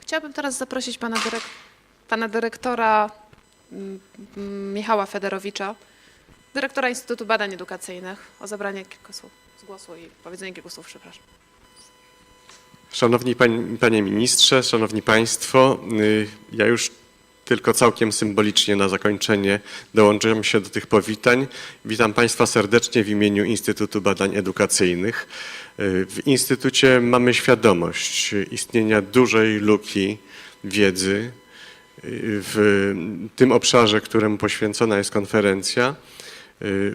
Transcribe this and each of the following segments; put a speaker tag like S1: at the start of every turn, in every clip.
S1: Chciałabym teraz zaprosić pana, dyrek pana dyrektora mm, mm, Michała Federowicza, dyrektora Instytutu Badań Edukacyjnych, o zabranie kilku słów z głosu i powiedzenie kilku słów, przepraszam.
S2: Szanowni Panie Ministrze, Szanowni Państwo, y, ja już tylko całkiem symbolicznie na zakończenie dołączam się do tych powitań. Witam Państwa serdecznie w imieniu Instytutu Badań Edukacyjnych. W Instytucie mamy świadomość istnienia dużej luki wiedzy w tym obszarze, któremu poświęcona jest konferencja.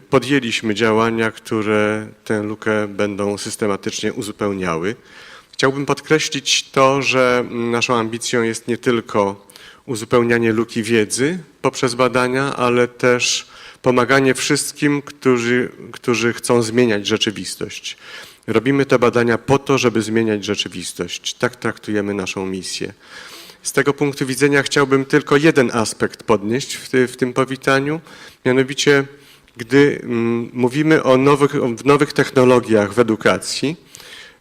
S2: Podjęliśmy działania, które tę lukę będą systematycznie uzupełniały. Chciałbym podkreślić to, że naszą ambicją jest nie tylko uzupełnianie luki wiedzy poprzez badania, ale też pomaganie wszystkim, którzy, którzy chcą zmieniać rzeczywistość. Robimy te badania po to, żeby zmieniać rzeczywistość. Tak traktujemy naszą misję. Z tego punktu widzenia chciałbym tylko jeden aspekt podnieść w, ty, w tym powitaniu, mianowicie gdy mm, mówimy o nowych, o nowych technologiach w edukacji,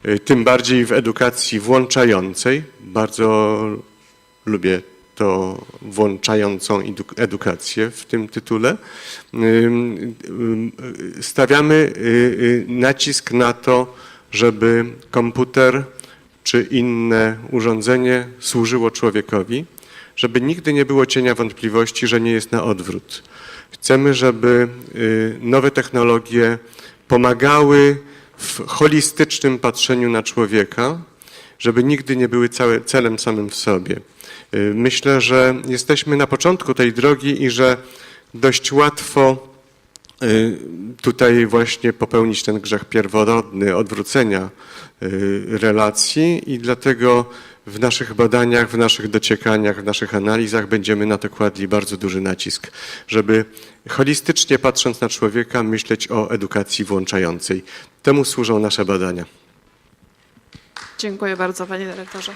S2: y, tym bardziej w edukacji włączającej, bardzo lubię to włączającą edu- edukację w tym tytule, stawiamy y, y, nacisk na to, żeby komputer czy inne urządzenie służyło człowiekowi, żeby nigdy nie było cienia wątpliwości, że nie jest na odwrót. Chcemy, żeby y, nowe technologie pomagały w holistycznym patrzeniu na człowieka, żeby nigdy nie były całe, celem samym w sobie. Y, Myślę, że jesteśmy na początku tej drogi i że dość łatwo y, tutaj właśnie popełnić ten grzech pierworodny odwrócenia y, relacji i dlatego w naszych badaniach, w naszych dociekaniach, w naszych analizach będziemy na to kładli bardzo duży nacisk, żeby holistycznie patrząc na człowieka myśleć o edukacji włączającej. Temu służą nasze badania.
S1: Dziękuję bardzo, panie dyrektorze.